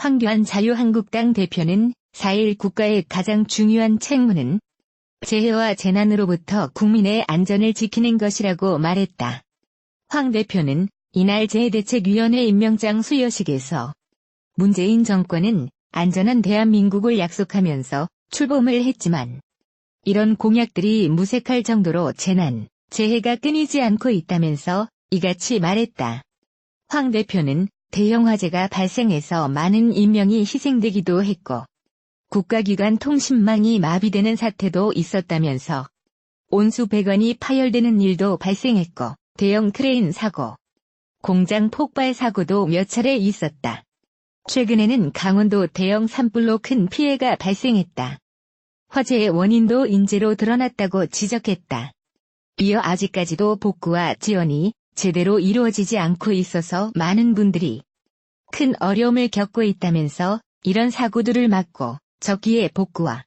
황교안 자유한국당 대표는 4일 국가의 가장 중요한 책무는 재해와 재난으로부터 국민의 안전을 지키는 것이라고 말했다. 황 대표는 이날 재해대책위원회 임명장 수여식에서 문재인 정권은 안전한 대한민국을 약속하면서 출범을 했지만 이런 공약들이 무색할 정도로 재난, 재해가 끊이지 않고 있다면서 이같이 말했다. 황 대표는 대형 화재가 발생해서 많은 인명이 희생되기도 했고 국가기관 통신망이 마비되는 사태도 있었다면서 온수 배관이 파열되는 일도 발생했고 대형 크레인 사고, 공장 폭발 사고도 몇 차례 있었다. 최근에는 강원도 대형 산불로 큰 피해가 발생했다. 화재의 원인도 인재로 드러났다고 지적했다. 이어 아직까지도 복구와 지원이 제대로 이루어지지 않고 있어서 많은 분들이 큰 어려움을 겪고 있다면서 이런 사고들을 막고 적기에 복구와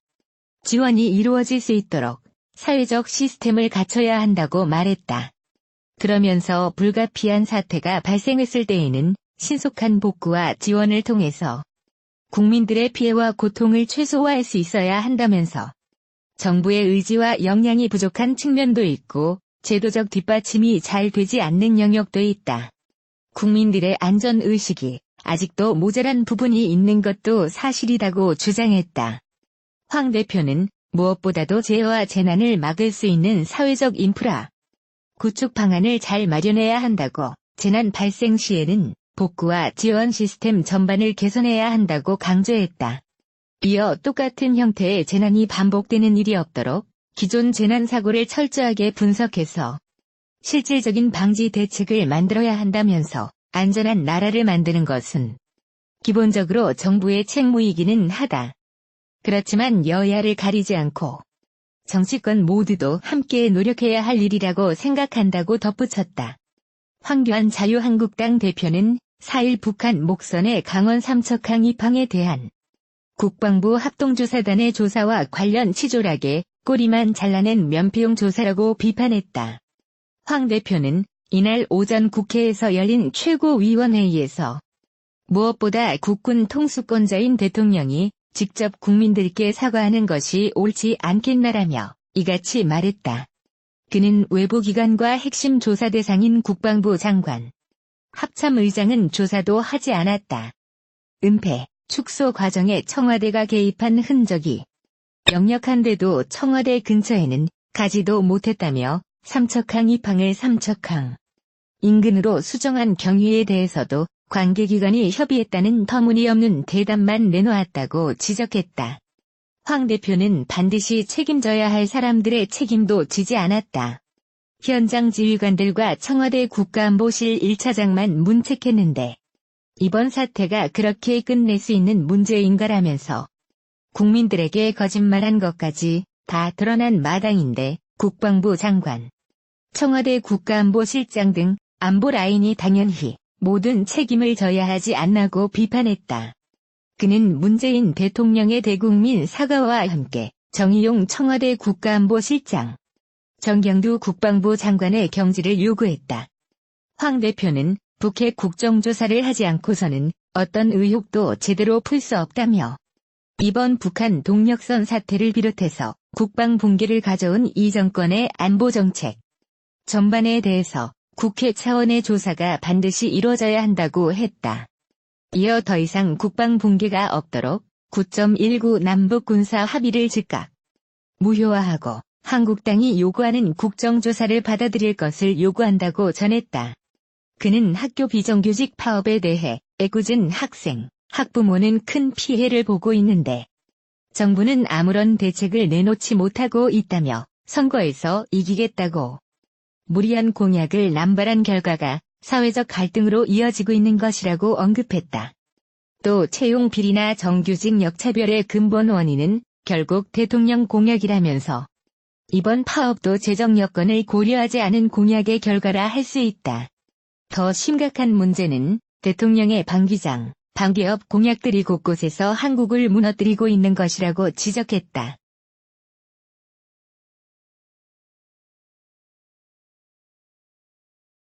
지원이 이루어질 수 있도록 사회적 시스템을 갖춰야 한다고 말했다. 그러면서 불가피한 사태가 발생했을 때에는 신속한 복구와 지원을 통해서 국민들의 피해와 고통을 최소화할 수 있어야 한다면서 정부의 의지와 역량이 부족한 측면도 있고 제도적 뒷받침이 잘 되지 않는 영역도 있다. 국민들의 안전의식이 아직도 모자란 부분이 있는 것도 사실이라고 주장했다. 황 대표는 무엇보다도 재해와 재난을 막을 수 있는 사회적 인프라, 구축 방안을 잘 마련해야 한다고 재난 발생 시에는 복구와 지원 시스템 전반을 개선해야 한다고 강조했다. 이어 똑같은 형태의 재난이 반복되는 일이 없도록 기존 재난 사고를 철저하게 분석해서 실질적인 방지 대책을 만들어야 한다면서 안전한 나라를 만드는 것은 기본적으로 정부의 책무이기는 하다. 그렇지만 여야를 가리지 않고 정치권 모두도 함께 노력해야 할 일이라고 생각한다고 덧붙였다. 황교안 자유한국당 대표는 4일 북한 목선의 강원 삼척항 입항에 대한 국방부 합동조사단의 조사와 관련 치졸하게 꼬리만 잘라낸 면피용 조사라고 비판했다. 황 대표는 이날 오전 국회에서 열린 최고위원회의에서 무엇보다 국군 통수권자인 대통령이 직접 국민들께 사과하는 것이 옳지 않겠나라며 이같이 말했다. 그는 외부기관과 핵심 조사 대상인 국방부 장관, 합참 의장은 조사도 하지 않았다. 은폐, 축소 과정에 청와대가 개입한 흔적이 역력한데도 청와대 근처에는 가지도 못했다며 삼척항 입항을 삼척항 인근으로 수정한 경위에 대해서도 관계기관이 협의했다는 터무니없는 대답만 내놓았다고 지적했다. 황 대표는 반드시 책임져야 할 사람들의 책임도 지지 않았다. 현장 지휘관들과 청와대 국가안보실 1차장만 문책했는데 이번 사태가 그렇게 끝낼 수 있는 문제인가라면서 국민들에게 거짓말한 것까지 다 드러난 마당인데 국방부 장관, 청와대 국가안보실장 등 안보 라인이 당연히 모든 책임을 져야 하지 않나고 비판했다. 그는 문재인 대통령의 대국민 사과와 함께 정의용 청와대 국가안보실장, 정경두 국방부 장관의 경지를 요구했다. 황 대표는 북핵 국정조사를 하지 않고서는 어떤 의혹도 제대로 풀 수 없다며 이번 북한 동력선 사태를 비롯해서 국방 붕괴를 가져온 이 정권의 안보 정책 전반에 대해서 국회 차원의 조사가 반드시 이루어져야 한다고 했다. 이어 더 이상 국방 붕괴가 없도록 9.19 남북 군사 합의를 즉각 무효화하고 한국당이 요구하는 국정조사를 받아들일 것을 요구한다고 전했다. 그는 학교 비정규직 파업에 대해 애꿎은 학생, 학부모는 큰 피해를 보고 있는데 정부는 아무런 대책을 내놓지 못하고 있다며 선거에서 이기겠다고 무리한 공약을 남발한 결과가 사회적 갈등으로 이어지고 있는 것이라고 언급했다. 또 채용 비리나 정규직 역차별의 근본 원인은 결국 대통령 공약이라면서 이번 파업도 재정 여건을 고려하지 않은 공약의 결과라 할 수 있다. 더 심각한 문제는 대통령의 방기장, 방기업 공약들이 곳곳에서 한국을 무너뜨리고 있는 것이라고 지적했다.